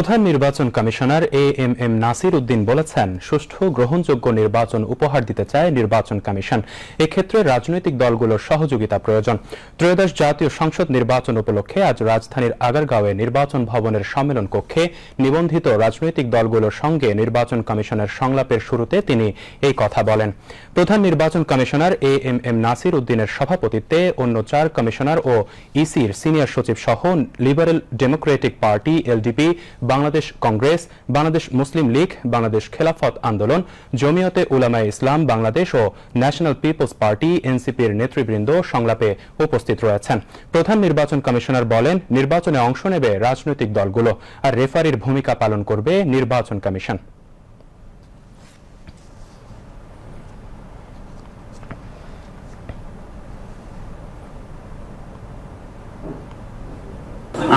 প্রধান নির্বাচন commissioner A M M Nasir Uddin বলেছেন, সুষ্ঠু গ্রহণযোগ্য নির্বাচন উপহার দিতে চায় নির্বাচন কমিশন। এক্ষেত্রে রাজনৈতিক দলগুলোর সহযোগিতা প্রয়োজন। ত্রয়োদশ জাতীয় সংসদ নির্বাচন উপলক্ষে আজ রাজধানীর আগারগাঁওয়ে নির্বাচন ভবনের সম্মেলন কক্ষে নিবন্ধিত রাজনৈতিক দলগুলোর সঙ্গে নির্বাচন কমিশনের সংলাপের শুরুতে তিনি এই কথা বলেন। প্রধান নির্বাচন commissioner A M M Nasir উদ্দিনের সভাপতিত্বে অন্য চার কমিশনার ও ইসির সিনিয়র সচিব সহ liberal democratic party LDP Bangladesh congress, Bangladesh Muslim league, Bangladesh Khelafat Andolan, Jamiate Ulamaye Islam, Bangladesh ও ন্যাশনাল পিপলস পার্টি, এনসিপির নেতৃবৃন্দ সংলাপে উপস্থিত রয়েছেন। প্রধান নির্বাচন কমিশনার বলেন, নির্বাচনে অংশ নেবে রাজনৈতিক দলগুলো, আর রেফারির ভূমিকা পালন করবে নির্বাচন কমিশন।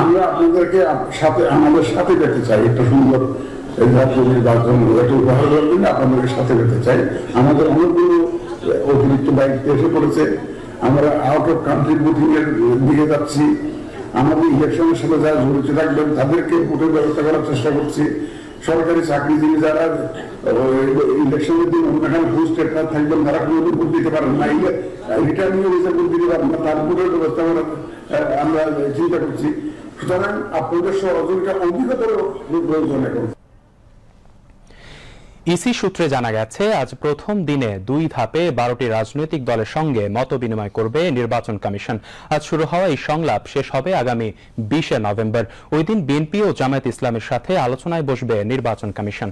আমরা আপনাদেরকে সাথে আমাদের সাথে পেতে চাই। একটা সুন্দর সাথে পেতে চাই। আমাদের অনেকগুলো অতিরিক্ত দায়িত্ব এসে পড়েছে। আমরা আউট অফ কান্ট্রি এর দিকে যাচ্ছি। আমাদের ইলেকশনের সাথে যারা জড়িত থাকবেন, তাদেরকে ব্যবস্থা করার চেষ্টা করছি। সরকারি চাকরিজীবী যারা ইলেকশনের দিন থাকবেন, তারা কোনোদিন ভোট দিতে পারেন না। রিটার্নিং ভোট দিতে পারেন না তার ব্যবস্থা করার আমরা চিন্তা করছি। সুতরাং প্রয়োজন এখন। ইসি সূত্রে জানা গেছে, আজ প্রথম দিনে দুই ধাপে বারোটি রাজনৈতিক দলের সঙ্গে মত বিনিময় করবে নির্বাচন কমিশন। আজ শুরু হওয়া এই সংলাপ শেষ হবে আগামী বিশে নভেম্বর। ওই দিন বিএনপি ও জামায়াত ইসলামের সাথে আলোচনায় বসবে নির্বাচন কমিশন।